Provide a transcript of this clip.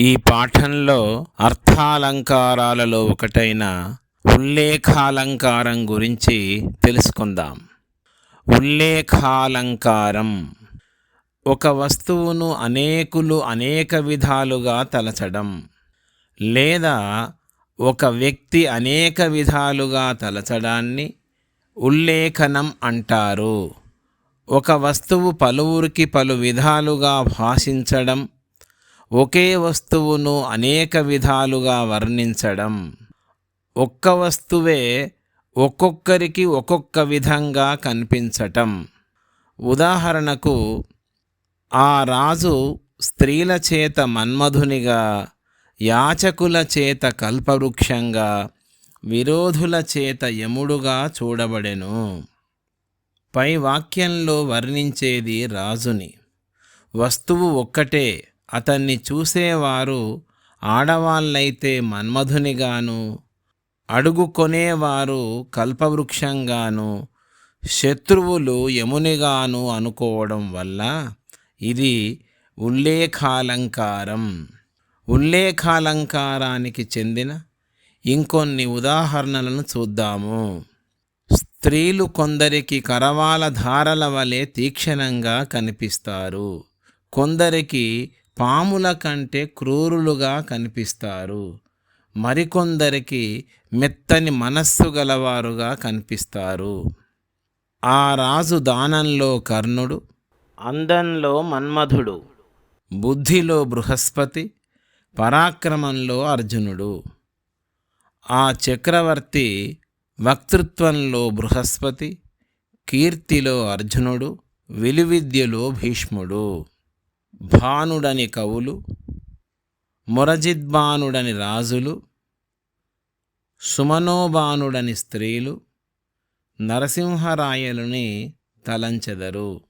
ఈ పాఠంలో అర్థాలంకారాలలో ఒకటైన ఉల్లేఖాలంకారం గురించి తెలుసుకుందాం. ఉల్లేఖాలంకారం ఒక వస్తువును అనేకులు అనేక విధాలుగా తలచడం లేదా ఒక వ్యక్తి అనేక విధాలుగా తలచడాన్ని ఉల్లేఖనం అంటారు. ఒక వస్తువు పలువురికి పలు విధాలుగా భాషించడం ఒకే వస్తువును అనేక విధాలుగా వర్ణించడం. ఒక్క వస్తువే ఒక్కొక్కరికి ఒక్కొక్క విధంగా కనిపించటం. ఉదాహరణకు ఆ రాజు స్త్రీల చేత మన్మధునిగా యాచకుల చేత కల్పవృక్షంగా విరోధుల చేత యముడుగా చూడబడెను. పై వాక్యంలో వర్ణించేది రాజుని. వస్తువు ఒక్కటే అతన్ని చూసేవారు ఆడవాళ్ళైతే మన్మధునిగాను అడుగు కొనేవారు కల్పవృక్షంగాను శత్రువులు యమునిగాను అనుకోవడం వల్ల ఇది ఉల్లేఖాలంకారం. ఉల్లేఖాలంకారానికి చెందిన ఇంకొన్ని ఉదాహరణలను చూద్దాము. స్త్రీలు కొందరికి కరవాల ధారల వలె తీక్షణంగా కనిపిస్తారు. కొందరికి పాముల కంటే క్రూరులుగా కనిపిస్తారు. మరికొందరికి మెత్తని మనస్సు గలవారుగా కనిపిస్తారు. ఆ రాజు దానంలో కర్ణుడు అందంలో మన్మధుడు బుద్ధిలో బృహస్పతి పరాక్రమంలో అర్జునుడు. ఆ చక్రవర్తి వక్తృత్వంలో బృహస్పతి కీర్తిలో అర్జునుడు విలువిద్యలో భీష్ముడు. భానుడని కవులు మొరజిద్బానుడని రాజులు సుమనోబానుడని స్త్రీలు నరసింహరాయలుని తలంచెదరు.